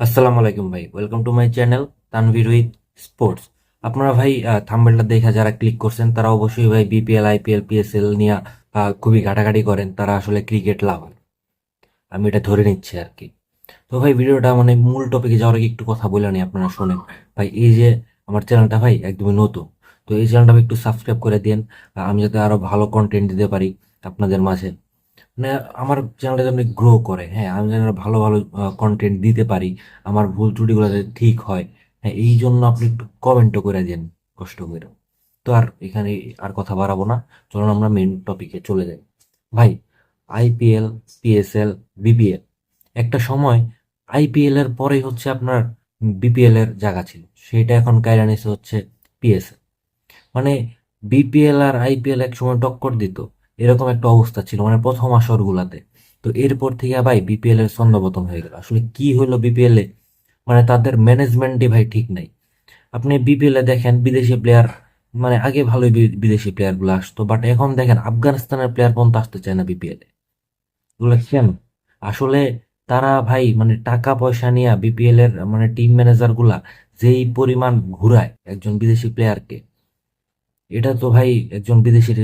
আসসালামু আলাইকুম ভাই। Welcome to my channel Tanvir with sports আপনারা ভাই থাম্বেলটা দেখা যারা ক্লিক করছেন, তারা অবশ্যই ভাই বিপিএল আইপিএল পিএসএল নিয়ে খুবই ঘাটাঘাটি করেন, তারা আসলে ক্রিকেট লাভার আমি এটা ধরে নিচ্ছি আর কি তো ভাই, ভিডিওটা মানে মূল টপিকে যাওয়ার আগে একটু কথা বলে নি আপনারা শোনেন। ভাই, এই যে আমার চ্যানেলটা ভাই একদমই নতুন, তো এই চ্যানেলটা একটু সাবস্ক্রাইব করে দিন আমি যাতে আরও ভালো কন্টেন্ট দিতে পারি আপনাদের মাঝে। মানে আমার চ্যানেলটা যেন গ্রো করে হ্যাঁ আমি যেন ভালো ভালো কন্টেন্ট দিতে পারি, আমার ভুল ত্রুটিগুলো যাতে ঠিক হয় হ্যাঁ এই জন্য আপনি একটু কমেন্টও করে দেন কষ্ট করে। তো আর এখানে আর কথা বাড়াবো না, চলুন আমরা মেন টপিকে চলে যাই। ভাই আইপিএল পিএসএল বিপিএল একটা সময় আইপিএল এর পরেই হচ্ছে আপনার বিপিএল এর জায়গা ছিল, সেটা এখন কায়রা নিছে হচ্ছে পিএসএল মানে বিপিএল আর আইপিএল এক সময় টক্কর দিত এরকম একটা অবস্থা ছিল মানে প্রথম আসর গুলাতে তো এরপর থেকে ভাই বিপিএল এর ছন্দপতন হয়ে গেল। আসলে কি হলো বিপিএল এ? মানে তাদের ম্যানেজমেন্টই ভাই ঠিক নাই। আপনি বিপিএল এ দেখেন, বিদেশি প্লেয়ার মানে আগে ভালোই বিদেশি প্লেয়ারগুলো আসতো বাট এখন দেখেন আফগানিস্তানের প্লেয়ার পর্যন্ত আসতে চায় না বিপিএল এ। এগুলো আসলে তারা ভাই মানে টাকা পয়সা নিয়ে বিপিএল এর মানে টিম ম্যানেজারগুলা যেই পরিমাণ ঘুরায় একজন বিদেশি প্লেয়ারকে এটা তো ভাই একজন বিদেশির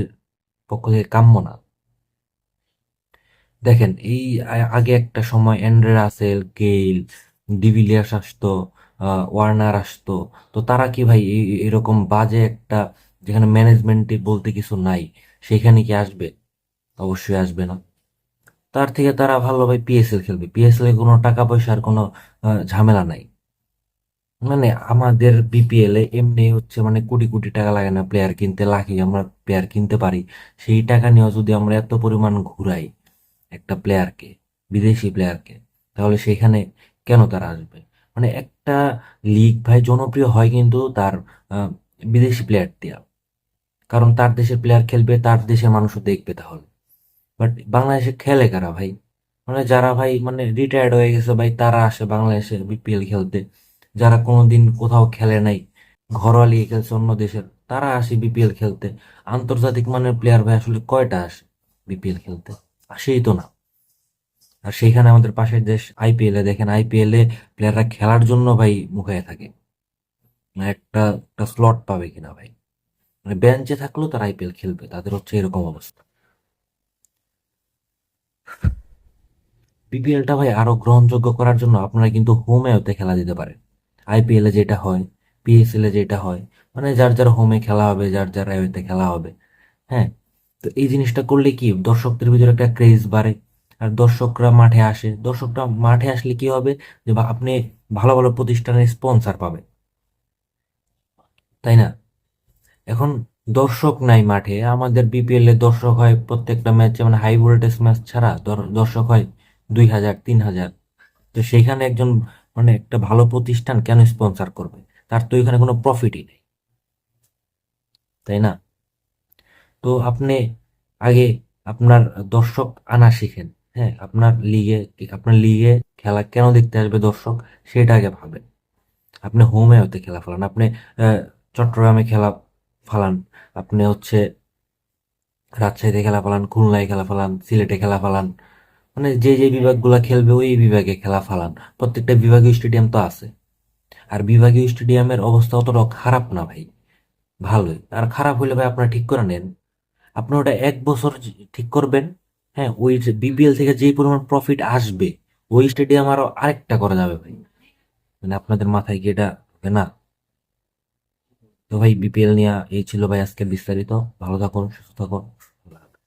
পক্ষ থেকে কাম্য না। দেখেন, এই আগে একটা সময় Andre Russell, Gayle de Villiers আসতো ওয়ার্নার আসতো। তো তারা কি ভাই এরকম বাজে একটা যেখানে ম্যানেজমেন্টে বলতে কিছু নাই, সেখানে কি আসবে? অবশ্যই আসবে না। তার থেকে তারা ভালো ভাই পিএসএল খেলবে। পিএসএল এ কোনো টাকা পয়সার কোনো ঝামেলা নাই। মানে আমাদের বিপিএল এ এমনি হচ্ছে মানে কোটি কোটি টাকা লাগে না প্লেয়ার কিনতে লাখে আমরা প্লেয়ার কিনতে পারি। সেই টাকা নিয়েও যদি আমরা এত পরিমাণ ঘুরাই একটা প্লেয়ারকে বিদেশি প্লেয়ারকে তাহলে সেখানে কেন তারা আসবে? মানে একটা লিগ ভাই জনপ্রিয় হয় কিন্তু তার বিদেশি প্লেয়ার দিয়া। কারণ তার দেশের প্লেয়ার খেলবে, তার দেশের মানুষও দেখবে তাহলে। বাট বাংলাদেশে খেলে কারা ভাই? মানে যারা ভাই মানে রিটায়ার্ড হয়ে গেছে ভাই, তারা আসে বাংলাদেশে বিপিএল খেলতে। যারা কোনোদিন কোথাও খেলে নাই, ঘরোয়া লিগে খেলছে অন্য দেশের, তারা আসে বিপিএল খেলতে। আন্তর্জাতিক মানের প্লেয়ার ভাই আসলে কয়টা আসে বিপিএল খেলতে? আসেই তো না। আর সেইখানে আমাদের পাশের দেশ আইপিএল এ দেখেন আইপিএল প্লেয়াররা খেলার জন্য ভাই মুখে থাকে। মানে একটা একটা স্লট পাবে কিনা ভাই? মানে বেঞ্চে থাকলেও তারা আইপিএল খেলবে, তাদের হচ্ছে এরকম অবস্থা। বিপিএলটা ভাই আরও গ্রহণযোগ্য করার জন্য আপনারা কিন্তু হোমেওতে খেলা দিতে পারেন। আইপিএল এ যেটা হয় পিএসএল এ যেটা হয় মানে যার যার হোমে খেলা হবে, যার যার আইওতে খেলা হবে হ্যাঁ? তো এই জিনিসটা করলে কি, দর্শকদের ভিতরে একটা ক্রেজ বাড়ে। আর দর্শকরা মাঠে আসে, দর্শকরা মাঠে আসলে কি হবে, যে আপনি ভালো ভালো প্রতিষ্ঠানের স্পন্সর পাবে তাই না? এখন দর্শক নাই মাঠে, আমাদের বিপিএল এর দর্শক হয় প্রত্যেকটা ম্যাচে মানে হাই ভোল্টেজ ম্যাচ ছাড়া দর- দর্শক হয় দুই হাজার, তিন হাজার। তো সেইখানে একজন মানে একটা ভালো প্রতিষ্ঠান কেন স্পন্সর করবে? তার তো এখানে কোনো প্রফিটই নেই। তাই না? তো আপনি আগে আপনার দর্শক আনা শিখেন হ্যাঁ? আপনার লিগে আপনার লিগে খেলা কেন দেখতে আসবে দর্শক, সেটা আগে ভাবেন। আপনি হোমে হতে খেলা ফেলান, আপনি চট্টগ্রামে খেলা ফালান, আপনি হচ্ছে রাজশাহীতে খেলা ফালান, খুলনায় খেলা ফালান, সিলেটে খেলা ফালান মানে যে যে বিভাগগুলো খেলবে, ওই বিভাগে খেলা ফালান। প্রত্যেকটা বিভাগীয় স্টেডিয়াম তো আছে। আর বিভাগীয় স্টেডিয়ামের অবস্থা অতটাও খারাপ না ভাই। ভালোই। আর খারাপ হইলে ভাই আপনারা ঠিক করে নেন। আপনি ওটা এক বছর ঠিক করবেন। হ্যাঁ ওই বিপিএল থেকে যে পরিমাণ প্রফিট আসবে, ওই স্টেডিয়াম আরও আরেকটা করা যাবে ভাই। মানে আপনাদের মাথায় কি এটা হবে না? তো ভাই বিপিএল নিয়ে এই ছিল ভাই আজকে বিস্তারিত। ভালো থাকুন, সুস্থ থাকুন।